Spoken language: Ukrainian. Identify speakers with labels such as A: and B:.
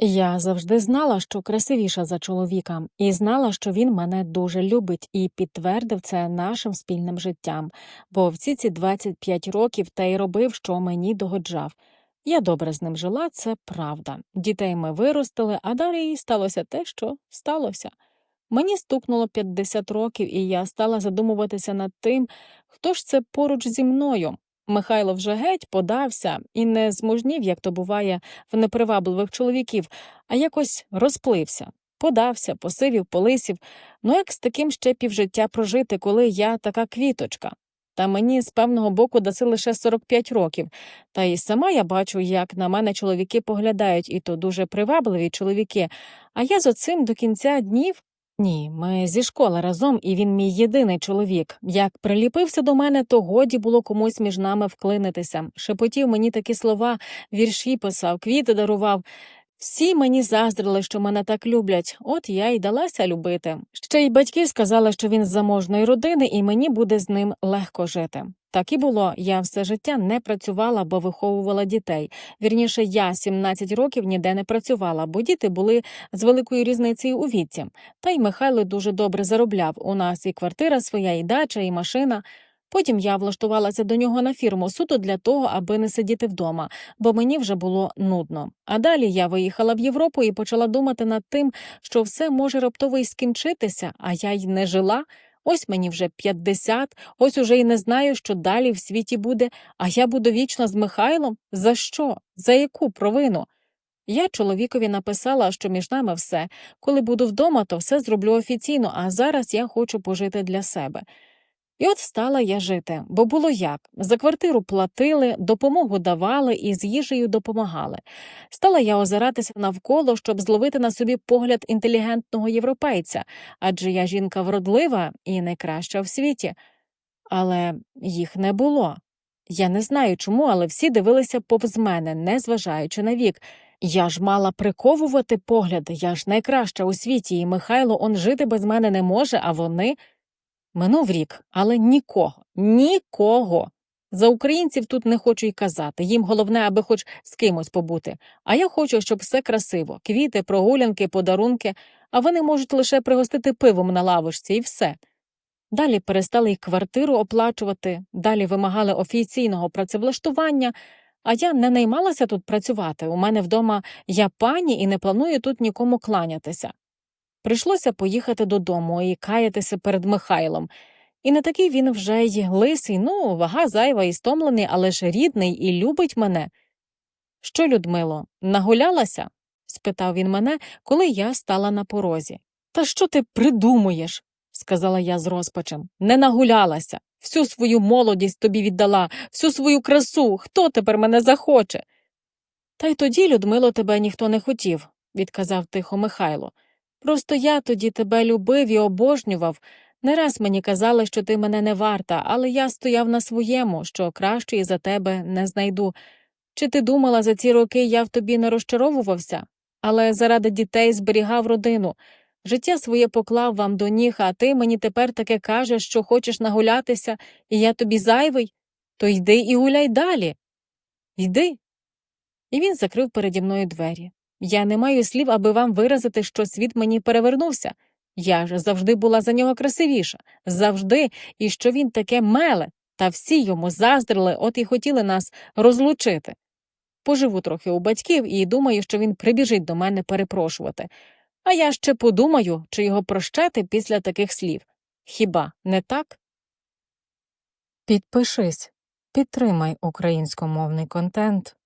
A: Я завжди знала, що красивіша за чоловіка, і знала, що він мене дуже любить, і підтвердив це нашим спільним життям, бо всі ці 25 років та й робив, що мені догоджав. Я добре з ним жила, це правда. Дітей ми виростили, а далі сталося те, що сталося. Мені стукнуло 50 років, і я стала задумуватися над тим, хто ж це поруч зі мною. Михайло вже геть подався і не змужнів, як то буває в непривабливих чоловіків, а якось розплився, подався, посивів, полисів. Ну як з таким ще півжиття прожити, коли я така квіточка? Та мені з певного боку даси лише 45 років. Та й сама я бачу, як на мене чоловіки поглядають, і то дуже привабливі чоловіки. А я з оцим до кінця днів. Ні, ми зі школи разом, і він мій єдиний чоловік. Як приліпився до мене, то годі було комусь між нами вклинитися. Шепотів мені такі слова, вірші писав, квіти дарував. Всі мені заздрили, що мене так люблять, от я й далася любити. Ще й батьки сказали, що він з заможної родини, і мені буде з ним легко жити. Так і було. Я все життя не працювала, бо виховувала дітей. Вірніше, я 17 років ніде не працювала, бо діти були з великою різницею у віці. Та й Михайло дуже добре заробляв. У нас і квартира своя, і дача, і машина. Потім я влаштувалася до нього на фірму суто для того, аби не сидіти вдома, бо мені вже було нудно. А далі я виїхала в Європу і почала думати над тим, що все може раптово й скінчитися, а я й не жила. Ось мені вже 50, ось уже й не знаю, що далі в світі буде, а я буду вічно з Михайлом? За що? За яку провину? Я чоловікові написала, що між нами все. Коли буду вдома, то все зроблю офіційно, а зараз я хочу пожити для себе. І от стала я жити, бо було як за квартиру платили, допомогу давали і з їжею допомагали. Стала я озиратися навколо, щоб зловити на собі погляд інтелігентного європейця, адже я жінка вродлива і найкраща в світі. Але їх не було. Я не знаю чому, але всі дивилися повз мене, не зважаючи на вік. Я ж мала приковувати погляд, я ж найкраща у світі, і Михайло он жити без мене не може, а вони. Минув рік, але нікого, нікого. За українців тут не хочу й казати. Їм головне, аби хоч з кимось побути. А я хочу, щоб все красиво: квіти, прогулянки, подарунки, а вони можуть лише пригостити пивом на лавочці і все. Далі перестали й квартиру оплачувати, далі вимагали офіційного працевлаштування, а я не наймалася тут працювати. У мене вдома я пані і не планую тут нікому кланятися. Прийшлося поїхати додому і каятися перед Михайлом. І не такий він вже й лисий, ну, вага зайва і стомлений, але ж рідний і любить мене. Що, Людмило, нагулялася? спитав він мене, коли я стала на порозі. Та що ти придумуєш? сказала я з розпачем. Не нагулялася. Всю свою молодість тобі віддала, всю свою красу. Хто тепер мене захоче? Та й тоді, Людмило, тебе ніхто не хотів, відказав тихо Михайло. Просто я тоді тебе любив і обожнював. Не раз мені казали, що ти мене не варта, але я стояв на своєму, що кращої за тебе не знайду. Чи ти думала, за ці роки я в тобі не розчаровувався? Але заради дітей зберігав родину. Життя своє поклав вам до ніг, а ти мені тепер таке кажеш, що хочеш нагулятися, і я тобі зайвий, то йди і гуляй далі. Йди. І він закрив переді мною двері. Я не маю слів, аби вам виразити, що світ мені перевернувся. Я ж завжди була за нього красивіша, завжди, і що він таке меле, та всі йому заздрили, от і хотіли нас розлучити. Поживу трохи у батьків і думаю, що він прибіжить до мене перепрошувати. А я ще подумаю, чи його прощати після таких слів. Хіба не так? Підпишись, підтримай українськомовний контент.